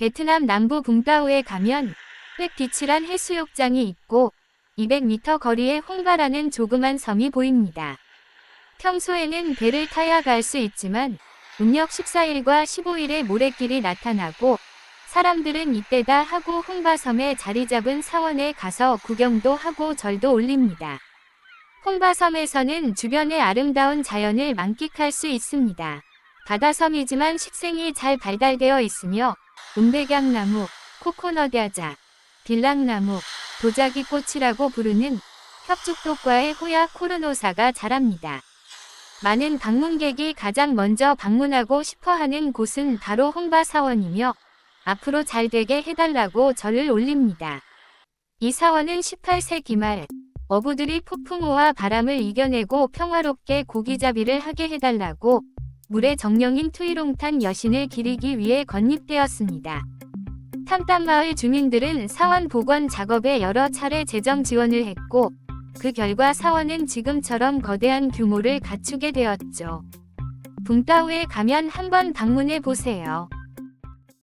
베트남 남부 붕따오에 가면 흑빛이란 해수욕장이 있고 200m 거리에 홍바라는 조그만 섬이 보입니다. 평소에는 배를 타야 갈 수 있지만 음력 14일과 15일에 모래길이 나타나고 사람들은 이때다 하고 홍바섬에 자리 잡은 사원에 가서 구경도 하고 절도 올립니다. 홍바섬에서는 주변의 아름다운 자연을 만끽할 수 있습니다. 바다섬이지만 식생이 잘 발달되어 있으며 은백양나무, 코코넛 야자, 빌랑나무, 도자기 꽃이라고 부르는 협죽독과의 호야 코르노사가 자랍니다. 많은 방문객이 가장 먼저 방문하고 싶어 하는 곳은 바로 홍바사원이며 앞으로 잘 되게 해달라고 절을 올립니다. 이 사원은 18세기 말 어부들이 폭풍우와 바람을 이겨내고 평화롭게 고기잡이를 하게 해달라고 물의 정령인 투이롱탄 여신을 기리기 위해 건립되었습니다. 탐담마을 주민들은 사원 복원 작업에 여러 차례 재정 지원을 했고 그 결과 사원은 지금처럼 거대한 규모를 갖추게 되었죠. 붕따오에 가면 한번 방문해 보세요.